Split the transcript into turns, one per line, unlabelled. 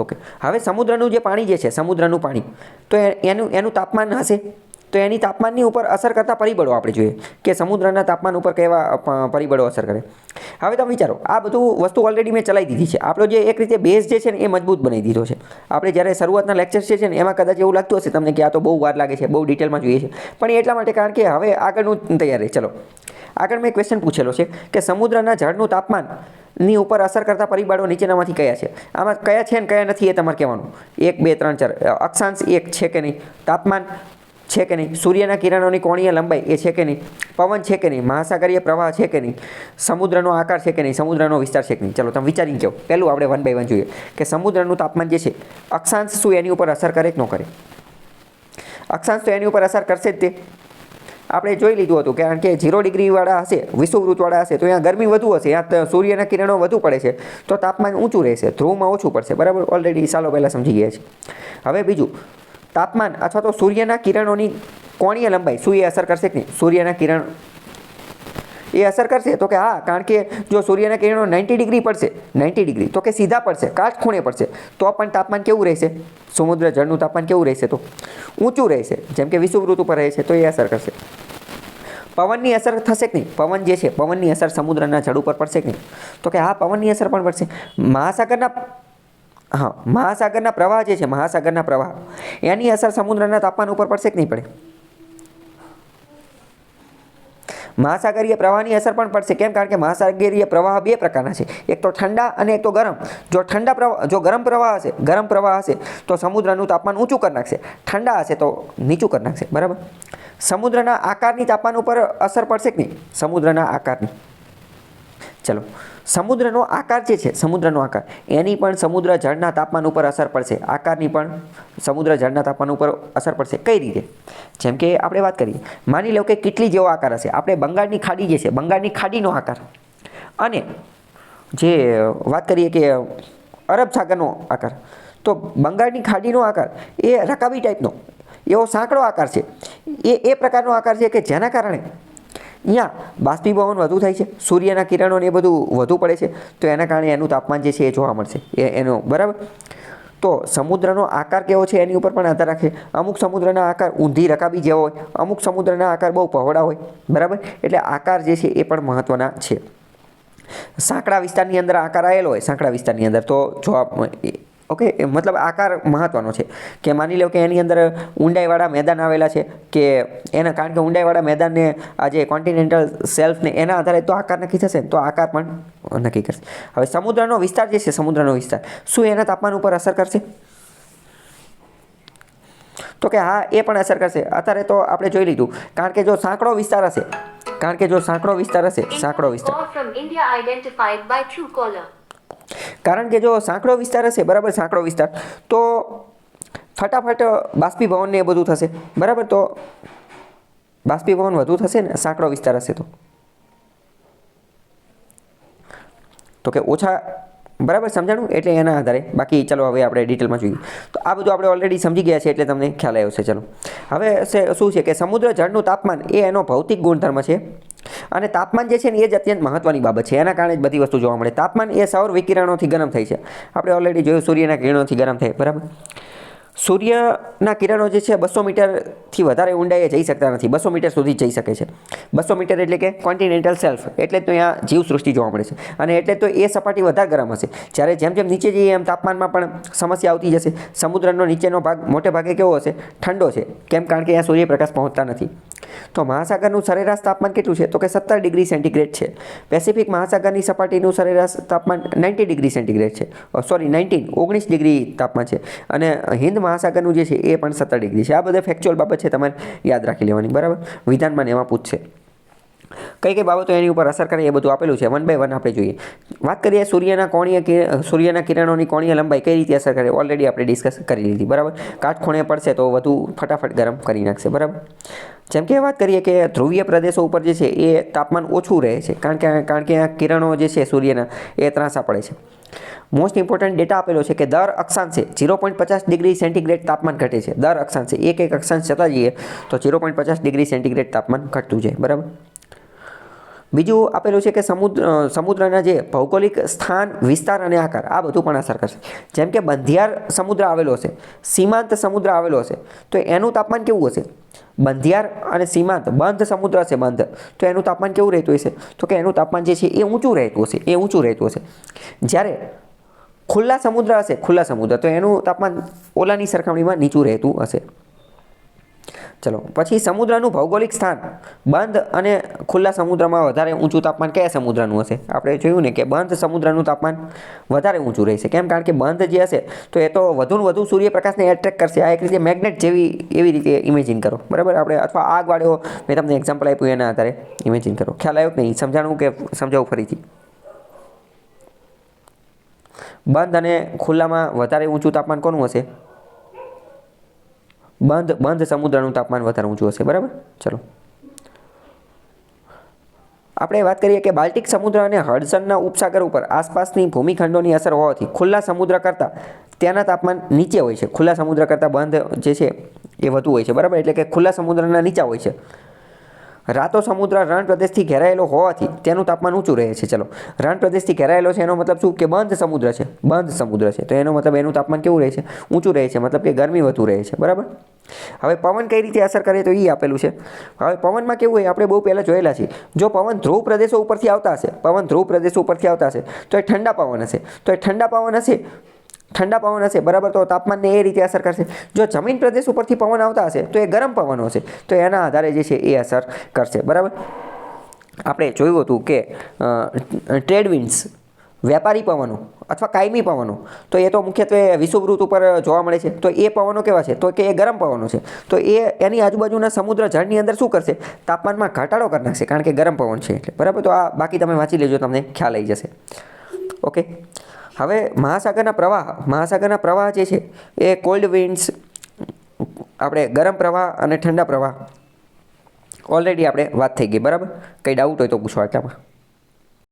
Okay. હવે સમુદ્રનું જે પાણી જે છે, સમુદ્રનું પાણી, તો એનું એનું તાપમાન હશે? તો એની તાપમાનની ઉપર અસર કરતા પરિબળો આપણે જોઈએ. કે સમુદ્રના તાપમાન ઉપર કેવા પરિબળો અસર કરે. હવે તમે વિચારો, આ બધું વસ્તુ ઓલરેડી મેં ચલાવી દીધી છે. આપણો જે એક રીતે બેઝ જે છે ને, એ મજબૂત બનાવી દીધો છે. આપણે જ્યારે શરૂઆતના લેક્ચર જે છે ને, એમાં કદાચ એવું લાગતું હશે તમને કે આ તો બહુ વાર લાગે છે, બહુ ડિટેલમાં જોઈએ છે. પણ એટલા માટે કારણ કે હવે આગળનું તૈયાર રહે. ચલો. આગળ મેં ક્વેશ્ચન પૂછેલો છે કે સમુદ્રના જળનું તાપમાન ની ઉપર અસર કરતા પરિબળો નીચેનામાંથી કયા છે? આમાં કયા છે ને કયા નથી એ તમારે કહેવાનું. એક, બે, ત્રણ, ચાર. અક્ષાંશ એક છે કે નહીં? તાપમાન છે કે નહીં? સૂર્યના કિરણોની કોણીય લંબાઈ એ છે કે નહીં? પવન છે કે નહીં? મહાસાગરીય પ્રવાહ છે કે નહીં? સમુદ્રનો આકાર છે કે નહીં? સમુદ્રનો વિસ્તાર છે કે નહીં? ચલો, તમે વિચારીને કહો. પહેલું આપણે વન બાય વન જોઈએ. કે સમુદ્રનું તાપમાન જે છે, અક્ષાંશ શું એની ઉપર અસર કરે કે ન કરે? અક્ષાંશ તો એની ઉપર અસર કરશે જ તે. આપણે જોઈ લીધું હતું, કારણ કે ઝીરો ડિગ્રીવાળા હશે વિષુવવૃત્તવાળા હશે, તો અહીંયા ગરમી વધુ હશે ત્યાં સૂર્યના કિરણો વધુ પડે છે, તો તાપમાન ઊંચું રહેશે, ધ્રુવમાં ઓછું પડશે, બરાબર? ઓલરેડી સાલો પહેલાં સમજી ગયા છે હવે બીજું, તાપમાન અથવા તો સૂર્યના કિરણોની કોણીય લંબાઈ, શું એ અસર કરશે કે સૂર્યના કિરણ, એ અસર કરશે? તો કે હા, કારણ કે જો સૂર્યના કિરણો નાઇન્ટી ડિગ્રી પડશે નાઇન્ટી ડિગ્રી તો કે સીધા પડશે, કાટખૂણે પડશે, તો પણ તાપમાન કેવું રહેશે? સમુદ્ર જળનું તાપમાન કેવું રહેશે તો? ઊંચું રહેશે, જેમ કે વિષુવૃત ઉપર રહે છે, તો એ અસર કરશે. પવનની અસર થશે કે નહીં. પવન જે છે, પવનની અસર સમુદ્રના જળ ઉપર પડશે કે નહીં. તો કે હા, પવનની અસર પણ પડશે. મહાસાગરના, હા, મહાસાગરના પ્રવાહ જે છે, મહાસાગરના પ્રવાહ, એની અસર સમુદ્રના તાપમાન ઉપર પડશે કે નહીં પડે. મહાસાગરીય પ્રવાહની અસર પણ પડશે. કેમ? કારણ કે મહાસાગરીય પ્રવાહ બે પ્રકારના છે. એક તો ઠંડા અને એક તો ગરમ. જો ઠંડા પ્રવાહ, જો ગરમ પ્રવાહ હશે, ગરમ પ્રવાહ હશે, તો સમુદ્રનું તાપમાન ઊંચું કરી નાખશે. ઠંડા હશે તો નીચું કરી નાખશે. બરાબર? સમુદ્રના આકારની તાપમાન ઉપર અસર પડશે કે નહીં? સમુદ્રના આકારની. ચલો. સમુદ્રનો આકાર જે છે, સમુદ્રનો આકાર, એની પણ સમુદ્ર જળના તાપમાન ઉપર અસર પડશે. આકારની પણ સમુદ્ર જળના તાપમાન ઉપર અસર પડશે. કઈ રીતે? જેમ કે આપણે વાત કરીએ. માની લો કે કેટલી જેવો આકાર હશે. આપણે બંગાળની ખાડી જે છે, બંગાળની ખાડીનો આકાર. અને જે વાત કરીએ કે અરબ સાગરનો આકાર, તો બંગાળની ખાડીનો આકાર એ રકાબી ટાઈપનો એવો સાંકડો આકાર છે. એ એ પ્રકારનો આકાર છે કે જેના કારણે અહીંયા બાષ્પીભવન વધુ થાય છે, સૂર્યના કિરણોને એ બધું વધુ પડે છે, તો એના કારણે એનું તાપમાન જે છે એ જોવા મળશે. એ, એનો, બરાબર? તો સમુદ્રનો આકાર કેવો છે એની ઉપર પણ આધાર રાખે. અમુક સમુદ્રના આકાર ઊંધી રકાબી જેવો હોય, અમુક સમુદ્રના આકાર બહુ પહોળા હોય, બરાબર? એટલે આકાર જે છે એ પણ મહત્ત્વના છે. સાંકડા વિસ્તારની અંદર આકાર આવેલો હોય સાંકડા વિસ્તારની અંદર, તો જો ઓકે મતલબ આકાર મહત્ત્વનો છે. કે માની લો કે એની અંદર ઊંડાઈવાળા મેદાન આવેલા છે કે એના કારણ કે ઊંડાઈવાળા મેદાનને આ જે કોન્ટિનેન્ટલ સેલ્ફને એના આધારે તો આકાર નક્કી થશે તો આકાર પણ નક્કી કરશે. હવે સમુદ્રનો વિસ્તાર જે છે સમુદ્રનો વિસ્તાર શું એના તાપમાન ઉપર અસર કરશે? તો કે હા એ પણ અસર કરશે. અત્યારે તો આપણે જોઈ લીધું. કારણ કે જો સાંકડો વિસ્તાર હશે કારણ કે જો સાંકડો વિસ્તાર હશે સાંકડો વિસ્તાર. કારણ કે જો સાંકડો વિસ્તાર હશે, બરાબર સાંકડો વિસ્તાર, તો ફટાફટ બાષ્પીભવન ને એ બધું થશે. બરાબર? તો બાષ્પીભવન વધુ થશે ને સાંકડો વિસ્તાર હશે તો. તો કે ઓછા, બરાબર સમજાણું? એટલે એના આધારે. બાકી ચલો હવે આપણે ડિટેલમાં જોઈએ. તો આ બધું આપણે ઓલરેડી સમજી ગયા છે એટલે તમને ખ્યાલ આવ્યો છે ચલો. હવે શું છે કે સમુદ્ર જળનું તાપમાન એ એનો ભૌતિક ગુણધર્મ છે. અને તાપમાન જે છે ને એ જ અત્યંત મહત્ત્વની બાબત છે. એના કારણે જ બધી વસ્તુ જોવા મળે. તાપમાન એ સૌર વિકિરણોથી ગરમ થાય છે. આપણે ઓલરેડી જોયું સૂર્યના કિરણોથી ગરમ થાય, બરાબર? સૂર્યના કિરણો જે છે બસો મીટરથી વધારે ઊંડાઈએ જઈ શકતા નથી. બસો મીટર સુધી જઈ શકે છે. બસો મીટર એટલે કે કોન્ટિનેન્ટલ સેલ્ફ એટલે તો અહીંયા જીવસૃષ્ટિ જોવા મળે છે. અને એટલે તો એ સપાટી વધારે ગરમ હશે. જ્યારે જેમ જેમ નીચે જઈએ એમ તાપમાનમાં પણ સમસ્યા આવતી જશે. સમુદ્રનો નીચેનો ભાગ મોટે ભાગે કેવો હશે? ઠંડો છે. કેમ? કારણ કે અહીંયા સૂર્યપ્રકાશ પહોંચતા નથી. તો મહાસાગરનું સરેરાશ તાપમાન કેટલું છે? તો કે સત્તર ડિગ્રી સેન્ટીગ્રેડ છે. પેસિફિક મહાસાગરની સપાટીનું સરેરાશ તાપમાન નાઇન્ટી ડિગ્રી સેન્ટીગ્રેડ છે. સોરી નાઇન્ટીન ઓગણીસ ડિગ્રી તાપમાન છે. અને હિન્દ મહાસાગરનું જે છે, એ પણ સત્તર ડિગ્રી છે. આ બધા ફેક્ચ્યુઅલ બાબત છે તમારે યાદ રાખી લેવાની, બરાબર? વિધાનમાં એમાં પૂછશે. કઈ કઈ બાબતો એની ઉપર અસર કરે એ બધું આપેલું છે. વન બાય વન આપણે જોઈએ. વાત કરીએ સૂર્યના કોણીય સૂર્યના કિરણોની કોણીય લંબાઈ કઈ રીતે અસર કરે ઓલરેડી આપણે ડિસ્કસ કરી લીધી, બરાબર? કાટખૂણે પડશે તો વધુ ફટાફટ ગરમ કરી નાખશે, બરાબર? જેમ કે વાત કરીએ કે ધ્રુવીય પ્રદેશો ઉપર જે છે, એ તાપમાન ઓછું રહે છે, કારણ કે કારણ કે આ કિરણો જે છે સૂર્યના, એ ત્રાંસા પડે છે. મોસ્ટ ઇમ્પોર્ટન્ટ ડેટા આપેલો છે કે દર અક્ષાંશે ઝીરો પોઈન્ટ પચાસ ડિગ્રી સેન્ટીગ્રેડ તાપમાન ઘટે છે. દર અક્ષાંશે એક એક અક્ષાંશ જતા જઈએ તો ઝીરો પોઈન્ટ પચાસ ડિગ્રી સેન્ટીગ્રેડ તાપમાન ઘટતું જાય, બરાબર? બીજું આપેલું છે કે સમુદ્ર સમુદ્રના જે ભૌગોલિક સ્થાન, વિસ્તાર અને આકાર, આ બધું પણ અસર કરશે જેમ કે બંધિયાર સમુદ્ર આવેલો હશે સીમાંત સમુદ્ર આવેલો હશે તો એનું તાપમાન કેવું હશે? બંધિયાર અને સીમાંત, બંધ સમુદ્ર હશે બંધ, તો એનું તાપમાન કેવું રહેતું હશે? તો કે એનું તાપમાન જે છે એ ઊંચું રહેતું હશે, એ ઊંચું રહેતું હશે. જ્યારે ખુલ્લા સમુદ્ર હશે, ખુલ્લા સમુદ્ર, તો એનું તાપમાન ઓલાની સરખામણીમાં નીચું રહેતું હશે. ચલો, પછી સમુદ્રનું ભૌગોલિક સ્થાન. બંધ અને ખુલ્લા સમુદ્રમાં વધારે ઊંચું તાપમાન કયા સમુદ્રનું હશે? આપણે જોયું ને કે બંધ સમુદ્રનું તાપમાન વધારે ઊંચું રહેશે. કેમ? કારણ કે બંધ જે હશે, તો એ તો વધુ ને વધુ સૂર્યપ્રકાશને એટ્રેક્ટ કરશે. આ એક રીતે મેગ્નેટ જેવી, એવી રીતે ઇમેજિન કરો. બરાબર? આપણે અથવા આગ મેં તમને એક્ઝામ્પલ આપ્યું એના આધારે ઇમેજિન કરો. ખ્યાલ આવ્યો કે નહીં? સમજાણું કે સમજાવું ફરીથી? બંધ અને ખુલ્લામાં વધારે ઊંચું તાપમાન કોનું હશે? બંધ બંધ સમુદ્રનું તાપમાન વધારે ઊંચું હશે, બરાબર? ચલો. આપણે વાત કરીએ કે બાલ્ટિક સમુદ્ર અને હડસનના ઉપસાગર ઉપર આસપાસની ભૂમિખંડોની અસર હોવાથી ખુલ્લા સમુદ્ર કરતાં ત્યાંના તાપમાન નીચે હોય છે. ખુલ્લા સમુદ્ર કરતાં બંધ જે છે એ વધુ હોય છે, બરાબર? એટલે કે ખુલ્લા સમુદ્રના નીચા હોય છે. રાતો સમુદ્ર રણ પ્રદેશથી ઘેરાયેલો હોવાથી તેનું તાપમાન ઊંચું રહે છે. ચલો રણ પ્રદેશથી ઘેરાયેલો છે એનો મતલબ શું? કે બંધ સમુદ્ર છે. બંધ સમુદ્ર છે. તો એનો મતલબ એનું તાપમાન કેવું રહે છે? ઊંચું રહે છે. મતલબ કે ગરમી વધુ રહે છે. બરાબર? હવે પવન કઈ રીતે અસર કરે તો એ આપેલું છે. હવે પવનમાં કેવું હોય? આપણે બહુ પહેલાં જોયેલા છીએ જો પવન ધ્રુવ પ્રદેશો ઉપરથી આવતા હશે, પવન ધ્રુવ પ્રદેશો ઉપરથી આવતા હશે, તો એ ઠંડા પવન હશે. તો એ ઠંડા પવન હશે? ઠંડા પવન હશે, બરાબર? તો તાપમાનને એ રીતે અસર કરશે. જો જમીન પ્રદેશ ઉપરથી પવન આવતા હશે, તો એ ગરમ પવનો હશે, તો એના આધારે જે છે એ અસર કરશે. બરાબર? આપણે જોયું હતું કે ટ્રેડ વિન્ડ્સ, વેપારી પવનો અથવા કાયમી પવનો, તો એ તો મુખ્યત્વે વિષુવવૃત્ત ઉપર જોવા મળે છે. તો એ પવનો કેવા છે? તો કે એ ગરમ પવનો છે. તો એ એની આજુબાજુના સમુદ્ર જળની અંદર શું કરશે? તાપમાનમાં ઘટાડો કરી નાખશે, કારણ કે ગરમ પવન છે એટલે. બરાબર? તો આ બાકી તમે વાંચી લેજો, તમને ખ્યાલ આવી જશે. ઓકે. હવે મહાસાગરના પ્રવાહ મહાસાગરના પ્રવાહ જે છે, એ કોલ્ડ વિન્ડ્સ આપણે ગરમ પ્રવાહ અને ઠંડા પ્રવાહ. ઓલરેડી આપણે વાત થઈ ગઈ, બરાબર? કંઈ ડાઉટ હોય તો પૂછો આટલામાં.